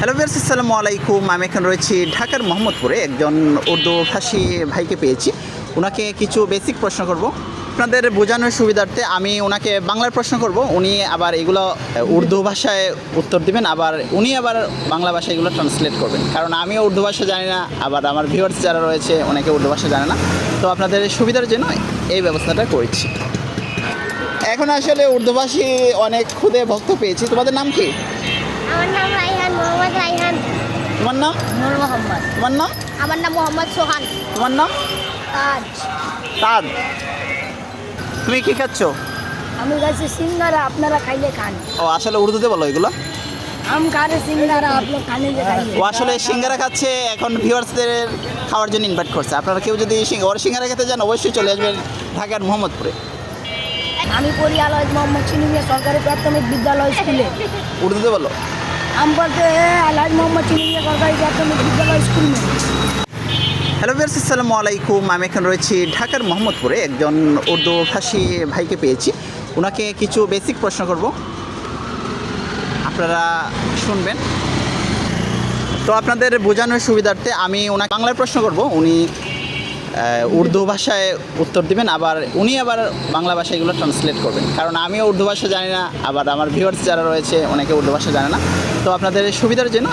Hello viewers আসসালামু আলাইকুম। আমি এখন রয়েছি ঢাকার মোহাম্মদপুরে। একজন উর্দু ভাষী ভাইকে পেয়েছি। ওনাকে কিছু বেসিক প্রশ্ন করব। আপনাদের বোঝানোর সুবিধার্থে আমি ওনাকে বাংলার প্রশ্ন করব। উনি আবার এগুলো উর্দু ভাষায় উত্তর দিবেন, আবার উনি আবার বাংলা ভাষায় এগুলো ট্রান্সলেট করবেন। কারণ আমিও উর্দু ভাষা জানি না, আবার আমার ভিউয়ার্স যারা রয়েছে, অনেকে উর্দু ভাষা জানে না। তো আপনাদের সুবিধার জন্য এই ব্যবস্থাটা করেছি। এখন আসলে উর্দুভাষী অনেক খুদে ভক্ত পেয়েছি। তোমাদের নাম কি? আমার নাম রাইহান মোহাম্মদ রাইহান তোমার নাম? নূর মোহাম্মদ। তোমার নাম? আমার নাম মোহাম্মদ সোহান। তোমার নাম? তাজ। তাদ তুমি কি খাচ্ছ? আমি গাছে সিঙ্গারা আপনারা খাইলে খান। ও আসলে উর্দুতে বলো এগুলো। আম খারে সিঙ্গারা আপনার খানে যে খাইলে ও আসলে সিঙ্গারা খাচ্ছে এখন ভিউয়ার্সদের খাওয়ার জন্য ইনভাইট করছে। আপনারা কেউ যদি ওর সিঙ্গারা খেতে যান অবশ্যই চলে আসবেন ঢাকার মোহাম্মদপুরে। আমি পড়ি আলহাজ মোহাম্মদ চিনিমিয়া সরকারি প্রাথমিক বিদ্যালয় স্কুলে। উর্দুতে বলো। हम पढ़ते हैं अलहाज मोहम्मद चिनिमिया सरकारी प्राथमिक विद्यालय स्कूल में হ্যালো বিয়ার্স আসসালামু আলাইকুম আমি এখন রয়েছি ঢাকার মোহাম্মদপুরে একজন উর্দু ভাষী ভাইকে পেয়েছি ওনাকে কিছু বেসিক প্রশ্ন করব আপনারা শুনবেন তো আপনাদের বোঝানোর সুবিধার্থে আমি ওনাকে বাংলায় প্রশ্ন করব উনি আহ, উর্দু ভাষায় উত্তর দিবেন আবার উনি আবার বাংলা ভাষায় এগুলো ট্রান্সলেট করবেন। কারণ আমিও উর্দু ভাষা জানি না আবার আমার ভিউয়ার্স যারা রয়েছে অনেকে উর্দু ভাষা জানে না। তো আপনাদের সুবিধার জন্য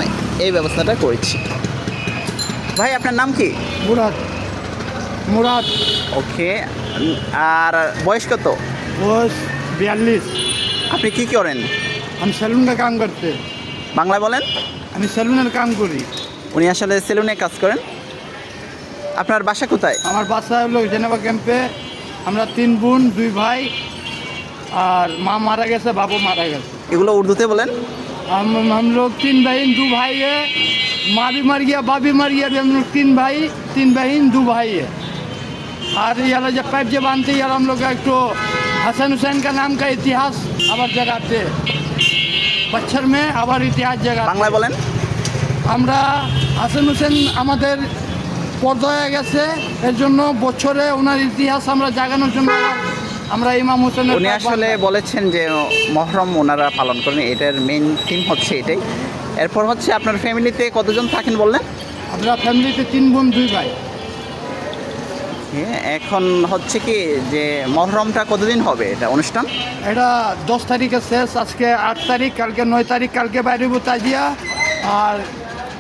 এই ব্যবস্থাটা করেছি। ভাই আপনার নাম কি? মুরাদ। মুরাদ। ওকে আর বয়স কত? বয়স বিয়াল্লিশ। আপনি কি করেন? আমি সেলুনে কাম করতে। বাংলা বলেন? আমি সেলুনের কাম করি। উনি আসলে সেলুনে কাজ করেন? আপনার বাসা কোথায়? আমার বাসা হলো জেনেভা ক্যাম্পে। আমরা তিন বোন দুই ভাই আর মা মারা গেছে বাবু মারা গেছে। এগুলো উর্দুতে বলেন। আমরা তিন বাহিন দু ভাই মারি মার গিয়া বাবি মার গিয়া তিন ভাই তিন বাহিন দু ভাই আর ইয়ারা যে পাইপ যে বানতে ইয়ার আমরা একটু হাসান হুসেন কা নাম কা ইতিহাস আবার জায়গাতে বাচ্চার মেয়ে আবার ইতিহাস জায়গা বাংলায় বলেন। আমরা হাসান হুসেন আমাদের পর্দা হয়ে গেছে। এর জন্য বছরে ওনার ইতিহাস আমরা জাগানোর জন্য আমরা ইমাম হোসেনের উনি আসলে বলেছেন যে মহরম ওনারা পালন করেন এটার মেইন থিম হচ্ছে এটাই। এরপর হচ্ছে আপনার ফ্যামিলিতে কতজন থাকেন বললেন? আমরা ফ্যামিলিতে তিন বোন দুই ভাই। হ্যাঁ, এখন হচ্ছে কি যে মহরমটা কতদিন হবে এটা অনুষ্ঠান? এটা দশ তারিখে শেষ আজকে আট তারিখ কালকে নয় তারিখ কালকে বাইরে তাজিয়া। আর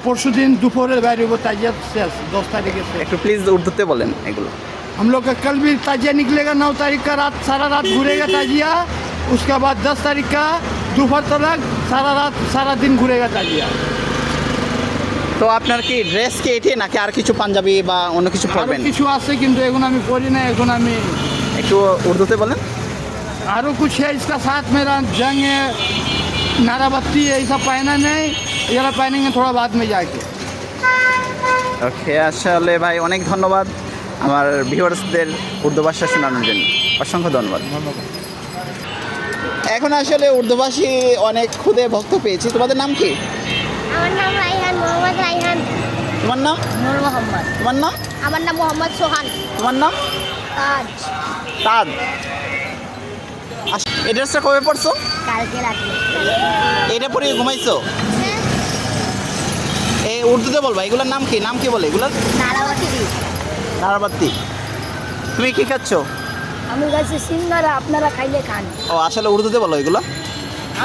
পরশু दिन दोपहर বাইরে হবো তাজিয়া শেষ দশ তারিখে শেষ একটু প্লিজ উর্দুতে বলেন এগুলো हम लोग का कल भी ताजिया निकलेगा नौ तारीख का रात सारा रात घूरेगा ताजिया उसके बाद दस तारीख का दोपहर तक सारा रात सारा दिन घूरेगा ताजिया তো আপনার কি ড্রেস কি এটি নাকি আর কিছু পাঞ্জাবি বা অন্য কিছু আরো পরবেন কিছু আছে কিন্তু এখন আমি পড়ি না এখন আমি একটু উর্দুতে বলেন आरो कुछ है इसका साथ मेरा जंग है नाराबत्ती है ये सब पहना नहीं ये वाला पहनेंगे थोड़ा बाद में जाके ওকে আসলে ভাই অনেক ধন্যবাদ আমার ভিউয়ার্সদের উর্দু ভাষা শোনানোর জন্য অসংখ্য ধন্যবাদ এখন আসলে উর্দুভাষী অনেক খুদে ভক্ত পেয়েছি তোমাদের নাম কি আমার নাম রাইহান মোহাম্মদ রাইহান তোমার নাম নূর মোহাম্মদ তোমার নাম আমার নাম মোহাম্মদ সোহান তোমার নাম তাজ তাদ আস- এই ড্রেসটা কবে পড়ছো কালকে রাতে এটা পরে ঘুমাইছো এই উর্দুতে বলবা এগুলোর নাম কি? নাম কি বলে? এগুলোর? নারাবাতি। তুমি কি খাচ্ছ? আমি খাচ্ছি সিঙ্গারা আপনারা খাইলে খান। ও আসলে উর্দুতে বলো এগুলো।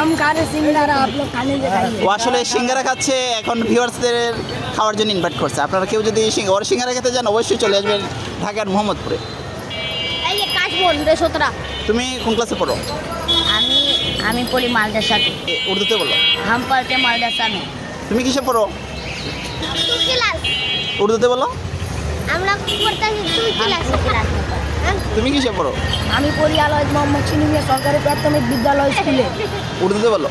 আম খারে ও আসলে সিঙ্গারা খাচ্ছে এখন ভিউয়ার্সদের খাওয়ার জন্য ইনভাইট করছে। আপনারা কেউ যদি ওর সিঙ্গারা খেতে যান অবশ্যই চলে আসবেন ঢাকার মোহাম্মদপুরে। এই যে কাশবন তুমি কোন ক্লাসে পড়ো? আমি আমি পড়ি মালদাসাতে উর্দুতে বলো। হাম পালতে মালদাসামে তুমি কিসে পড়ো? উর্দুতে বলো। আমরা তুমি কিসে পড়ো? আমি পড়ি আলোয় মোহাম্মদ সিনিয়া সরকারি প্রাথমিক বিদ্যালয় স্কুলে। উর্দুতে বলো।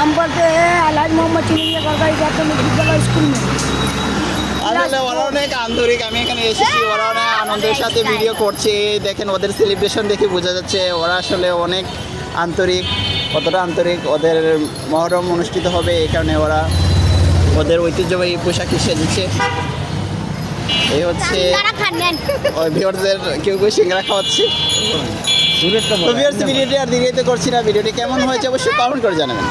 আমি পড়তে আলাজ মোহাম্মদ সিনিয়া সরকারি প্রাথমিক বিদ্যালয় স্কুল। আসলে ওরা অনেক আন্তরিক আমি এখানে এসেছি। ওরা অনেক আনন্দের সাথে ভিডিও করছে। দেখেন ওদের সেলিব্রেশন দেখে বোঝা যাচ্ছে ওরা আসলে অনেক আন্তরিক কতটা আন্তরিক ওদের মহরম অনুষ্ঠিত হবে এই কারণে ওরা ওদের ঐতিহ্যবাহী পোশাক এসে দিচ্ছে। এই হচ্ছে ওই ভিউয়ারদের কেউ কেউ সিঙ্গারা খাওয়াচ্ছে। তো ভিউয়ার্স ভিডিওটি আর দেরিতে করছি না। ভিডিওটি কেমন হয়েছে অবশ্যই কমেন্ট করে জানাবেন।